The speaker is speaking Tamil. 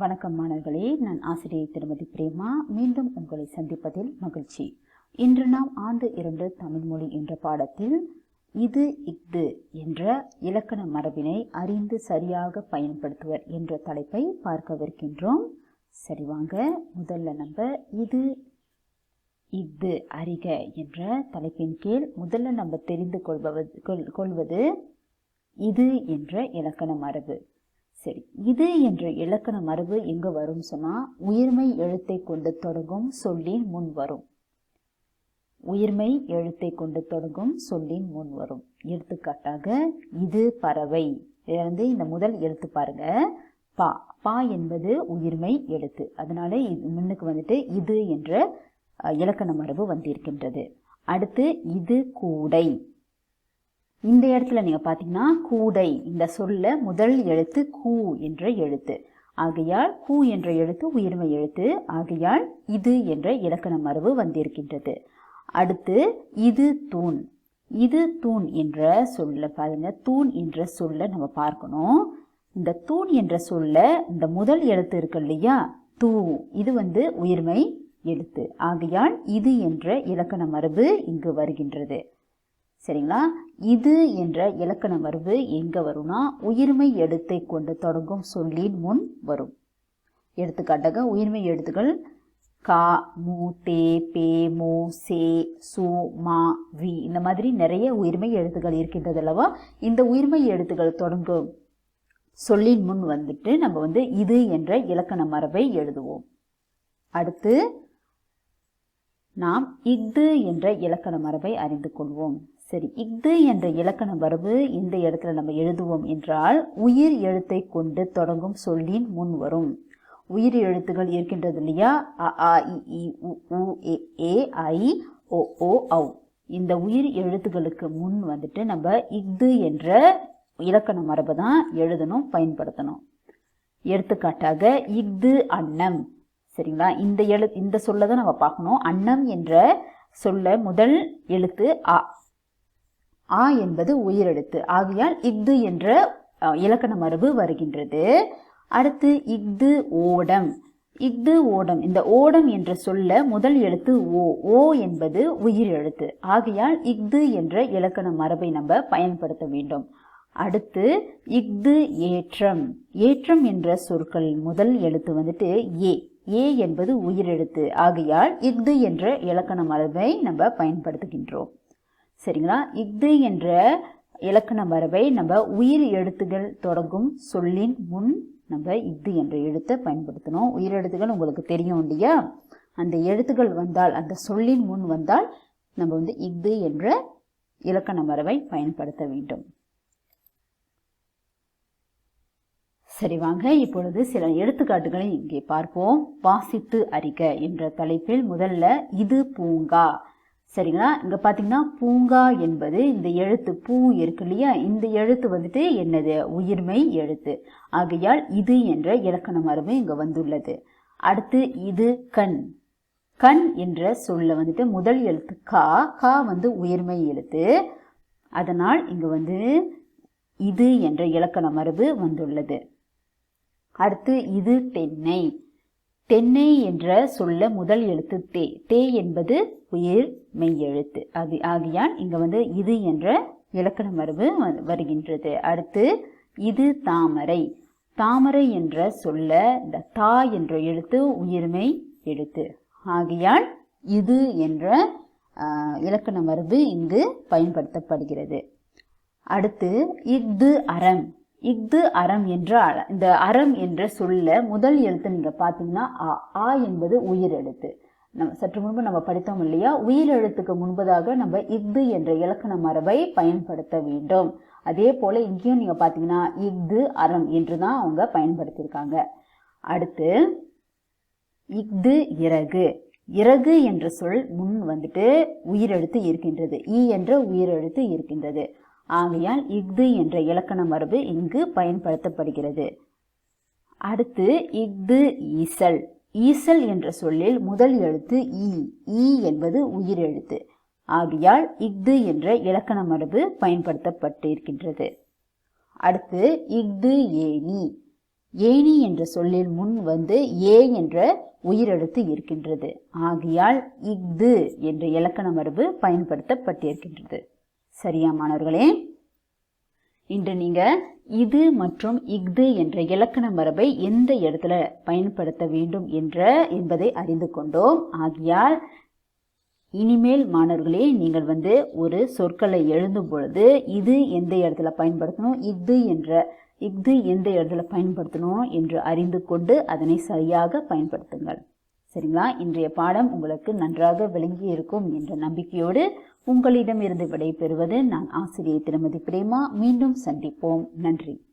வணக்கம் மாணவர்களே நான் ஆசிரியை திருமதி பிரேமா. மீண்டும் உங்களை சந்திப்பதில் மகிழ்ச்சி. இன்று நாம் ஆண்டு இரண்டு தமிழ் மொழி என்ற பாடத்தில் இது இஃது என்ற இலக்கண மரபினை அறிந்து சரியாக பயன்படுத்துவர் என்ற தலைப்பை பார்க்கவிருக்கின்றோம். சரி வாங்க முதல்ல நம்ம இது இஃது அறிக என்ற தலைப்பின் கீழ் முதல்ல நம்ம தெரிந்து கொள்வது கொள்- கொள்வது இது என்ற இலக்கண மரபு. சரி இது என்ற இலக்கண மரபு எங்கே வரும் சொன்னால் உயிர்மை எழுத்தை கொண்டு தொடங்கும் சொல்லின் முன் வரும். உயிர்மை எழுத்தை கொண்டு தொடங்கும் சொல்லின் முன் வரும். எடுத்துக்காட்டாக இது பறவை. இதுல வந்து இந்த முதல் எழுத்து பாருங்க. பா. பா என்பது உயிர்மை எழுத்து. அதனால இது முன்னுக்கு வந்துட்டு இது என்ற இலக்கண மரபு வந்திருக்கின்றது. அடுத்து இது கூடை. இந்த இடத்துல நீங்கள் பார்த்தீங்கன்னா கூடை இந்த சொல்ல முதல் எழுத்து கூ என்ற எழுத்து. ஆகையால் கூ என்ற எழுத்து உயிர்மை எழுத்து. ஆகையால் இது என்ற இலக்கண மரபு வந்திருக்கின்றது. அடுத்து இது தூண். இது தூண் என்ற சொல்ல பாருங்க. தூண் என்ற சொல்ல நம்ம பார்க்கணும். இந்த தூண் என்ற சொல்ல இந்த முதல் எழுத்து இருக்கு இல்லையா? தூ. இது வந்து உயிர்மை எழுத்து. ஆகையால் இது என்ற இலக்கண மரபு இங்கு வருகின்றது. சரிங்களா? இது என்ற இலக்கண மரபு எங்கே வரும்னா உயிர்மை எழுத்தை கொண்டு தொடங்கும் சொல்லின் முன் வரும். எடுத்துக்காட்டாக உயிர்மை எழுத்துக்கள் கா மு தே பே மு சே சு மா வி. இந்த மாதிரி நிறைய உயிர்மை எழுத்துக்கள் இருக்கின்றது அல்லவா? இந்த உயிர்மை எழுத்துக்கள் தொடங்கும் சொல்லின் முன் வந்துட்டு நம்ம வந்து இது என்ற இலக்கண மரபை எழுதுவோம். அடுத்து நாம் இஃது என்ற இலக்கண மரபை அறிந்து கொள்வோம். சரி இஃது என்ற இலக்கண மரபு இந்த இடத்துல நம்ம எழுதுவோம் என்றால் உயிர் எழுத்தை கொண்டு தொடங்கும் சொல்லின் முன் வரும். உயிர் எழுத்துகள் இருக்கின்றது இல்லையா? அ ஆ இ உ ஏ ஏ ஐ ஓ ஓ ஔ. இந்த உயிர் எழுத்துகளுக்கு முன் வந்துட்டு நம்ம இஃது என்ற இலக்கண மரபை தான் எழுதணும் பயன்படுத்தணும். எடுத்துக்காட்டாக இஃது அன்னம். சரிங்களா? இந்த எழு இந்த சொல்ல தான் நம்ம பார்க்கணும். அன்னம் என்ற சொல்ல முதல் எழுத்து அ ஆ என்பது உயிரெழுத்து. ஆகையால் இஃது என்ற இலக்கண மரபு வருகின்றது. அடுத்து இஃது ஓடம். இஃது ஓடம். இந்த ஓடம் என்ற சொல்ல முதல் எழுத்து ஓ. ஓ என்பது உயிர் எழுத்து ஆகையால் இஃது என்ற இலக்கண மரபை நம்ம பயன்படுத்த வேண்டும். அடுத்து இஃது ஏற்றம். ஏற்றம் என்ற சொற்கள் முதல் எழுத்து வந்துட்டு ஏ. ஏ என்பது உயிரெழுத்து. ஆகையால் இஃது என்ற இலக்கண மரபை நம்ம பயன்படுத்துகின்றோம். சரிங்களா? இஃது என்ற இலக்கண மரபை நம்ம உயிர் எழுத்துகள் தொடங்கும் சொல்லின் முன் நம்ம இஃது என்ற எழுத்தை பயன்படுத்தணும். உயிர் எழுத்துகள் உங்களுக்கு தெரியும் இல்லையா? அந்த எழுத்துக்கள் வந்தால் அந்த சொல்லின் முன் வந்தால் நம்ம வந்து இஃது என்ற இலக்கண மரபை பயன்படுத்த வேண்டும். சரி வாங்க. இப்பொழுது சில எடுத்துக்காட்டுகளை இங்கே பார்ப்போம். வாசித்து அறிக என்ற தலைப்பில் முதல்ல இது பூங்கா. சரிங்களா? இங்கே பார்த்தீங்கன்னா பூங்கா என்பது இந்த எழுத்து பூ இருக்கு இல்லையா? இந்த எழுத்து வந்துட்டு என்னது? உயிர்மை எழுத்து. ஆகையால் இது என்ற இலக்கண மரபு இங்கே வந்துள்ளது. அடுத்து இது கண். கண் என்ற சொல்ல வந்துட்டு முதல் எழுத்து கா. கா வந்து உயிர்மை எழுத்து. அதனால் இங்கே வந்து இது என்ற இலக்கண மரபு வந்துள்ளது. அடுத்து இது தென்னை தென்னை என்ற சொல்ல முதல் எழுத்து தே. தே என்பது உயிர் மெய் எழுத்து. அது ஆகியால் இங்க வந்து இது என்ற இலக்கண மரபு வ- வருகின்றது. அடுத்து இது தாமரை. தாமரை என்ற சொல்ல இந்த தா என்ற எழுத்து உயிர்மை எழுத்து. ஆகையால் இது என்ற இலக்கண மரபு இங்கு பயன்படுத்தப்படுகிறது. அடுத்து இஃது அறம். இஃது அறம் என்ற அ- இந்த அறம் என்ற சொல்ல முதல் எழுத்து நீங்க பாத்தீங்கன்னா ஆ ஆ என்பது உயிர் எழுத்து. நம்ம சற்று முன்பு நம்ம படித்தோம் இல்லையா? உயிர் எழுத்துக்கு முன்பதாக நம்ம இஃது என்ற இலக்கண மரபை பயன்படுத்த வேண்டும். அதே போல இங்கேயும் நீங்க பாத்தீங்கன்னா இஃது அறம் என்று தான் அவங்க பயன்படுத்தியிருக்காங்க. அடுத்து இஃது இறகு. இறகு என்ற சொல் முன் வந்துட்டு உயிரெழுத்து இருக்கின்றது. ஈ என்ற உயிரெழுத்து இருக்கின்றது. ஆகையால் இஃது என்ற இலக்கண மரபு இங்கு பயன்படுத்தப்படுகிறது. அடுத்து இஃது ஈசல். ஈசல் என்ற சொல்லில் முதல் எழுத்து ஈ. ஈ என்பது உயிரெழுத்து. ஆகையால் இஃது என்ற இலக்கண மரபு பயன்படுத்தப்பட்டிருக்கின்றது. அடுத்து இஃது ஏணி. ஏணி என்ற சொல்லில் முன் வந்து ஏ என்ற உயிரெழுத்து இருக்கின்றது. ஆகையால் இஃது என்ற இலக்கண மரபு பயன்படுத்தப்பட்டிருக்கின்றது. சரியா மாணவர்களே இன்று நீங்க இது மற்றும் இஃது என்ற இலக்கண மரபை எந்த இடத்துல பயன்படுத்த வேண்டும் என்ற என்பதை அறிந்து கொண்டோம். ஆகையால் இனிமேல் மாணவர்களே நீங்கள் வந்து ஒரு சொற்களை எழுதும் பொழுது இது எந்த இடத்துல பயன்படுத்தணும் இஃது என்ற இஃது எந்த இடத்துல பயன்படுத்தணும் என்று அறிந்து கொண்டு அதனை சரியாக பயன்படுத்துங்கள். சரிங்களா? இன்றைய பாடம் உங்களுக்கு நன்றாக விளங்கி இருக்கும் என்ற நம்பிக்கையோடு உங்களிடமிருந்து விடைபெறுவது நான் ஆசிரியை திருமதி பிரேமா. மீண்டும் சந்திப்போம். நன்றி.